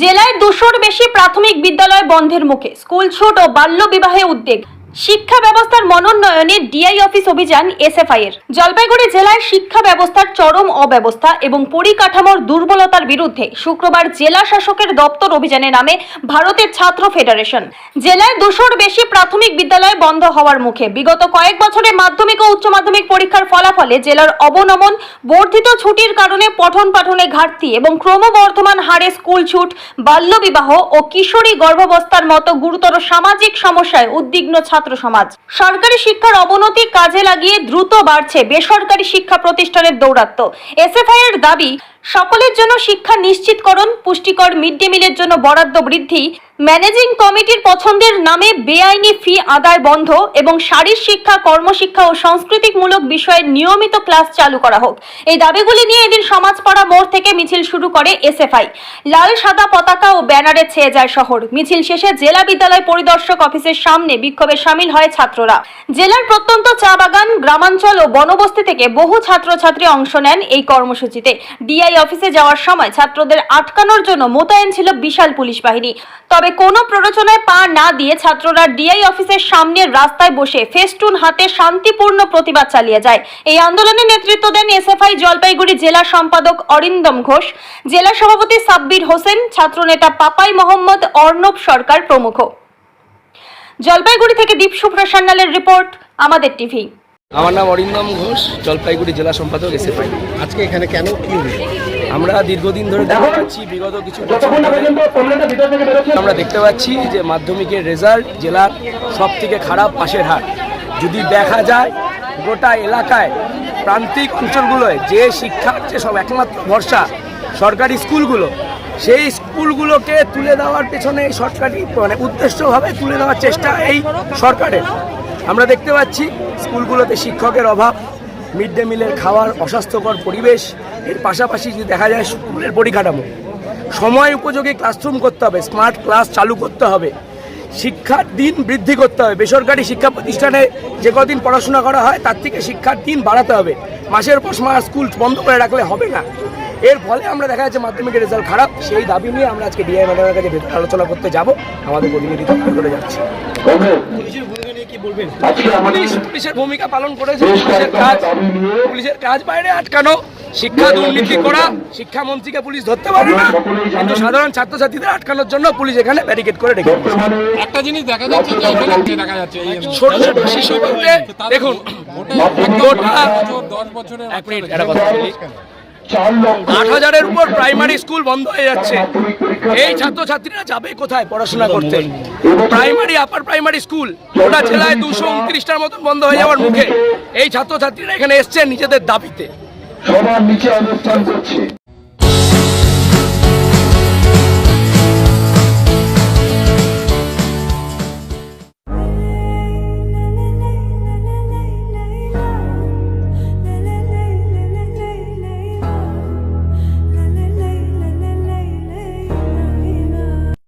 জেলায় দুশোর বেশি প্রাথমিক বিদ্যালয় বন্ধের মুখে। স্কুল ছুট ও বাল্য বিবাহে উদ্বেগ। শিক্ষা ব্যবস্থার মনোন্নয়নে ডিআই অফিস অভিযান এসএফআই এর জলপাইগুড়ি জেলায় শিক্ষা ব্যবস্থার চরম অব্যবস্থা এবং পরিকাঠামোর দুর্বলতার বিরুদ্ধে শুক্রবার জেলা শাসকের দপ্তর অভিযানে নামে ভারতের ছাত্র ফেডারেশন। জেলায় দুশোর বেশি প্রাথমিক বিদ্যালয় বন্ধ হওয়ার মুখে বিগত কয়েক বছরে মাধ্যমিক ও উচ্চ মাধ্যমিক পরীক্ষার ফলাফলে জেলার অবনমন, বর্ধিত ছুটির কারণে পঠন পাঠনে ঘাটতি এবং ক্রমবর্ধমান হারে স্কুল ছুট, বাল্যবিবাহ ও কিশোরী গর্ভাবস্থার মতো গুরুতর সামাজিক সমস্যায় উদ্বিগ্ন ছাত্র সমাজ। সরকারি শিক্ষার অবনতি কাজে লাগিয়ে দ্রুত বাড়ছে বেসরকারি শিক্ষা প্রতিষ্ঠানের দৌরাত্ম্য। এসএফআই এর দাবি সকলের জন্য শিক্ষা নিশ্চিতকরণ, পুষ্টিকর মিড ডে মিলের জন্য বরাদ্দ বৃদ্ধি, ম্যানেজিং কমিটির পছন্দের নামে বেআইনি ফি আদায় বন্ধ এবং শারীর শিক্ষা, কর্মশিক্ষা ও সাংস্কৃতিকমূলক বিষয়ে নিয়মিত ক্লাস চালু করা হোক। এই দাবিগুলি নিয়ে এদিন সমাজপাড়া মোড় থেকে মিছিল শুরু করে এসএফআই। লাল, সাদা পতাকা ও ব্যানারে ছেয়ে যায় শহর। মিছিল শেষে জেলা বিদ্যালয় পরিদর্শক অফিসের সামনে বিক্ষোভে সামিল হয় ছাত্ররা। জেলার প্রত্যন্ত চা বাগান, গ্রামাঞ্চল ও বনবস্তি থেকে বহু ছাত্রছাত্রী অংশ নেন এই কর্মসূচিতে। ডিআই অফিসে যাওয়ার সময় ছাত্রদের আটকানোর জন্য মোতায়েন ছিল বিশাল পুলিশ বাহিনী। তবে কোনো প্ররোচনায় পা না দিয়ে ছাত্ররা ডিআই অফিসের সামনের রাস্তায় বসে ফেস্টুন হাতে শান্তিপূর্ণ প্রতিবাদ চালিয়ে যায়। এই আন্দোলনে নেতৃত্ব দেন এসএফআই জলপাইগুড়ি জেলা সম্পাদক অরিন্দম ঘোষ। জেলা সভাপতি সাব্বির হোসেন, ছাত্রনেতা পাপাই মোহাম্মদ, অর্ণব সরকার প্রমুখ। জলপাইগুড়ি থেকে দীপশু প্রসান্নালের রিপোর্ট, আমাদের টিভি। আমার নাম অরিন্দম ঘোষ জলপাইগুড়ি জেলা সম্পাদক এসএফআই। আজকে এখানে কেন কি আমরা দীর্ঘদিন ধরে দেখতে পাচ্ছি বিগত কিছু আমরা দেখতে পাচ্ছি যে মাধ্যমিকের রেজাল্ট জেলার সব থেকে খারাপ পাশের হার। যদি দেখা যায় গোটা এলাকায় প্রান্তিক অঞ্চলগুলোয় যে শিক্ষা যে সব একমাত্র ভরসা সরকারি স্কুলগুলো সেই স্কুলগুলোকে তুলে দেওয়ার পেছনে এই সরকারি মানে উদ্দেশ্যভাবে তুলে দেওয়ার চেষ্টা এই সরকারের। আমরা দেখতে পাচ্ছি স্কুলগুলোতে শিক্ষকের অভাব, মিড ডে মিলের খাওয়ার অস্বাস্থ্যকর পরিবেশ, এর পাশাপাশি যদি দেখা যায় স্কুলের পরিকাঠামো। সময় উপযোগী ক্লাসরুম করতে হবে, স্মার্ট ক্লাস চালু করতে হবে, শিক্ষার দিন বৃদ্ধি করতে হবে, বেসরকারি শিক্ষা প্রতিষ্ঠানে যে কদিন পড়াশোনা করা হয়, তার থেকে শিক্ষার দিন বাড়াতে হবে, মাসের পর মাস স্কুল বন্ধ করে রাখলে হবে না। এর ফলে আমরা দেখা যাচ্ছে মাধ্যমিকের রেজাল্ট খারাপ, সেই দাবি নিয়ে আমরা আজকে ডিআই ম্যাডামের কাছে আলোচনা করতে যাব, আমাদের প্রতিনিধি করে যাচ্ছি। পুলিশ পুলিশের ভূমিকা পালন করেছে পুলিশের কাজ পুলিশের কাজ বাইরে আটকানো শিক্ষা দুর্নীতি করা শিক্ষামন্ত্রীকে পুলিশ ধরতে পারে না কিন্তু সাধারণ ছাত্রছাত্রীদের আটকানোর জন্য পুলিশ এখানে ব্যারিকেড করে রেখে একটা জিনিস দেখা যাচ্ছে যে এখানে দেখা যাচ্ছে ছোট ছোট শিশু বলতে দেখুন গোটা দশ বছরের এক মিনিট একটা কথা বলি। আট হাজারের উপর প্রাইমারি স্কুল বন্ধ হয়ে যাচ্ছে। এই ছাত্রছাত্রীরা যাবে কোথায় পড়াশোনা করতে? প্রাইমারি আপার প্রাইমারি স্কুল গোটা জেলায় দুশো উনত্রিশটার মতন বন্ধ হয়ে যাওয়ার মুখে এই ছাত্রছাত্রীরা এখানে এসছে নিজেদের দাবিতে। সবার নিচে অবস্থান করছে।